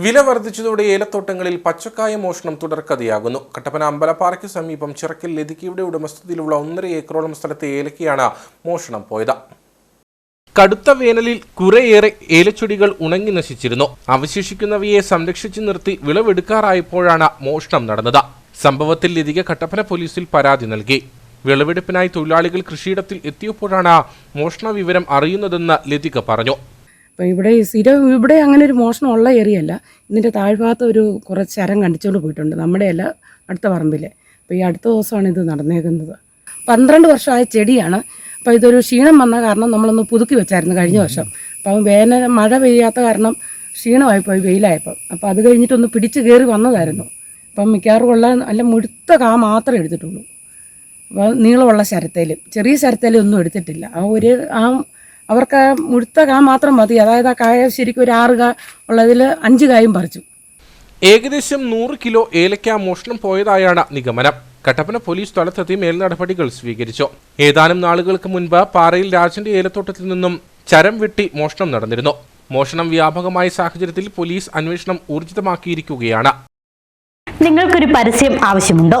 വില വർദ്ധിച്ചതോടെ ഏലത്തോട്ടങ്ങളിൽ പച്ചക്കായ മോഷണം തുടർക്കഥയാകുന്നു. കട്ടപ്പന അമ്പലപ്പാറയ്ക്ക് സമീപം ചിറക്കൽ ലതിക്കയുടെ ഉടമസ്ഥതയിലുള്ള ഒന്നര ഏക്കറോളം സ്ഥലത്തെ ഏലക്കയാണ് മോഷണം പോയത്. കടുത്ത വേനലിൽ കുറേയേറെ ഏലച്ചെടികൾ ഉണങ്ങി നശിച്ചിരുന്നു. അവശേഷിക്കുന്നവയെ സംരക്ഷിച്ചു നിർത്തി വിളവെടുക്കാറായപ്പോഴാണ് മോഷണം നടന്നത്. സംഭവത്തിൽ ലതിക കട്ടപ്പന പോലീസിൽ പരാതി നൽകി. വിളവെടുപ്പിനായി തൊഴിലാളികൾ കൃഷിയിടത്തിൽ എത്തിയപ്പോഴാണ് മോഷണ വിവരം അറിയുന്നതെന്ന് ലതിക പറഞ്ഞു. അപ്പോൾ ഇവിടെ സ്ഥിര ഇവിടെ അങ്ങനെ ഒരു മോഷണം ഉള്ള ഏരിയ അല്ല. ഇതിന്റെ താഴ്ഭാഗത്ത് ഒരു കുറച്ച് ചരം കണ്ടിച്ചുകൊണ്ട് പോയിട്ടുണ്ട്. നമ്മുടെ അല്ല അടുത്ത പറമ്പിലെ. അപ്പോൾ ഈ അടുത്ത ദിവസമാണ് ഇത് നടന്നേക്കുന്നത്. പന്ത്രണ്ട് വർഷമായ ചെടിയാണ്. അപ്പോൾ ഇതൊരു ക്ഷീണം വന്ന കാരണം നമ്മളൊന്ന് പുതുക്കി വെച്ചായിരുന്നു കഴിഞ്ഞ വർഷം. അപ്പം വേനൽ മഴ പെയ്യാത്ത കാരണം ക്ഷീണമായിപ്പോയി വെയിലായപ്പം. അപ്പോൾ അത് കഴിഞ്ഞിട്ടൊന്ന് പിടിച്ച് കയറി വന്നതായിരുന്നു. അപ്പം മിക്കവാറും ഉള്ള നല്ല മുഴുത്ത കാ മാത്രമേ എടുത്തിട്ടുള്ളൂ. അപ്പോൾ നീളമുള്ള ശരത്തേലും. ചെറിയ ശരത്തേലും ഒന്നും എടുത്തിട്ടില്ല. ആ ഒരു ആ അവർക്ക് മുഴുത്ത കാ മാത്രം മതി. അതായത് ആ കായ ശരിക്കും ഒരു ആറ് കാ ഉള്ളതിൽ അഞ്ച് കായും പറിച്ചു. ഏകദേശം നൂറ് കിലോ ഏലക്ക മോഷണം പോയതായാണ് നിഗമനം. കട്ടപ്പന പോലീസ് സ്ഥലത്തെത്തി മേൽനടപടികൾ സ്വീകരിച്ചു. ഏതാനും നാളുകൾക്ക് മുൻപ് പാറയിൽ രാജന്റെ ഏലത്തോട്ടത്തിൽ നിന്നും ചരം വെട്ടി മോഷണം നടന്നിരുന്നു. മോഷണം വ്യാപകമായ സാഹചര്യത്തിൽ പോലീസ് അന്വേഷണം ഊർജിതമാക്കിയിരിക്കുകയാണ്. നിങ്ങൾക്കൊരു പരസ്യം ആവശ്യമുണ്ടോ?